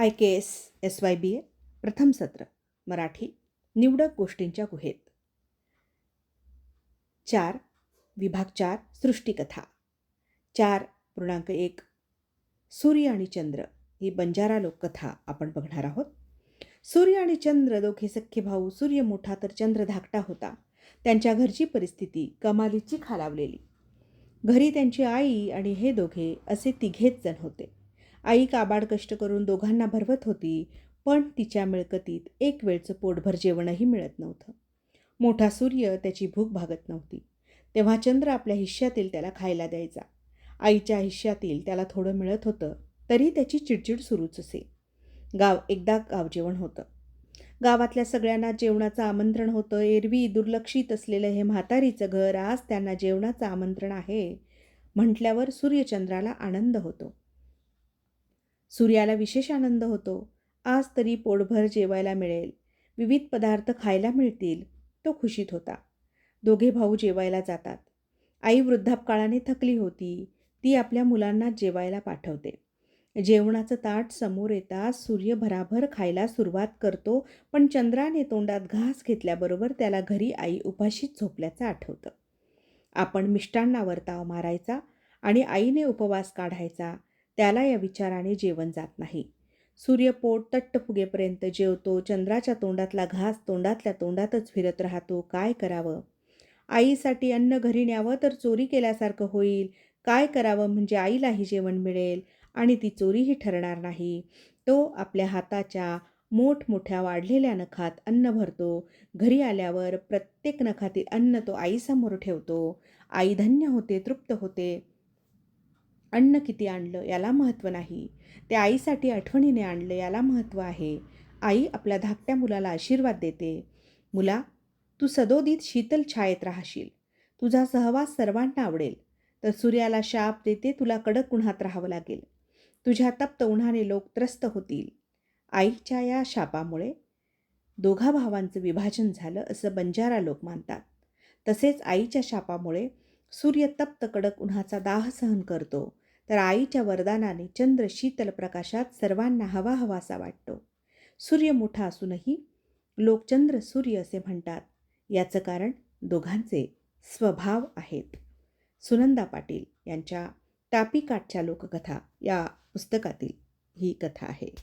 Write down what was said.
I K S S Y B A प्रथम सत्र मराठी निवडक गोष्टींच्या गुहेत. चार विभाग चार सृष्टिकथा. चार पूर्णांक एक सूर्य आणि चंद्र ही बंजारा लोककथा आपण बघणार आहोत. सूर्य आणि चंद्र दोघे सख्खे भाऊ सूर्य मोठा तर चंद्र धाकटा होता. त्यांच्या घरची परिस्थिती कमालीची खालावलेली. घरी त्यांची आई आणि हे दोघे असे तिघेच जण होते. आई काबाड कष्ट करून दोघांना भरवत होती पण तिच्या मिळकतीत एक वेळचं पोटभर जेवणही मिळत नव्हतं. मोठा सूर्य त्याची भूक भागत नव्हती. तेव्हा चंद्र आपल्या हिश्श्यातील त्याला खायला द्यायचा. आईच्या हिश्श्यातील त्याला थोडं मिळत होतं तरी त्याची चिडचिड सुरूच असे. गाव एकदा गाव जेवण होतं. गावातल्या सगळ्यांना जेवणाचं आमंत्रण होतं. एरवी दुर्लक्षित असलेलं हे म्हातारीचं घर आज त्यांना जेवणाचं आमंत्रण आहे म्हटल्यावर सूर्यचंद्राला आनंद होतो. सूर्याला विशेष आनंद होतो. आज तरी पोटभर जेवायला मिळेल. विविध पदार्थ खायला मिळतील. तो खुशीत होता. दोघे भाऊ जेवायला जातात. आई वृद्धापकाळाने थकली होती. ती आपल्या मुलांना जेवायला पाठवते. जेवणाचं ताट समोर येताच सूर्य भराभर खायला सुरुवात करतो पण चंद्राने तोंडात घास घेतल्याबरोबर त्याला घरी आई उपाशीच झोपल्याचं आठवतं. आपण मिष्टांना वर्ताव मारायचा आणि आईने उपवास काढायचा. त्याला या विचाराने जेवण जात नाही. सूर्यपोट तट्ट फुगेपर्यंत जेवतो चंद्राच्या तोंडातला घास तोंडातल्या तोंडातच फिरत राहतो. काय करावं? आईसाठी अन्न घरी न्यावं तर चोरी केल्यासारखं होईल. काय करावं म्हणजे आईलाही जेवण मिळेल आणि ती चोरीही ठरणार नाही. तो आपल्या हाताच्या मोठमोठ्या वाढलेल्या नखात अन्न भरतो. घरी आल्यावर प्रत्येक नखातील अन्न तो आईसमोर ठेवतो. आई धन्य होते तृप्त होते. अन्न किती आणलं याला महत्त्व नाही. ते आईसाठी आठवणीने आणलं याला महत्त्व आहे. आई आपल्या धाकट्या मुलाला आशीर्वाद देते. मुला तू सदोदित शीतल छायेत राहशील. तुझा सहवास सर्वांना आवडेल. तर सूर्याला शाप देते तुला कडक उन्हात राहावं लागेल. तुझ्या तप्त उन्हाने लोक त्रस्त होतील. आईच्या या शापामुळे दोघा भावांचं विभाजन झालं असं बंजारा लोक मानतात. तसेच आईच्या शापामुळे सूर्य तप्त कडक उन्हाचा दाह सहन करतो. तर आईच्या वरदानाने चंद्र शीतल प्रकाशात सर्वांना हवा हवासा वाटतो. सूर्य मोठा असूनही लोक चंद्र सूर्य असे म्हणतात. याचं कारण दोघांचे स्वभाव आहेत. सुनंदा पाटील यांच्या टापीकाठच्या लोककथा या पुस्तकातील ही कथा आहे.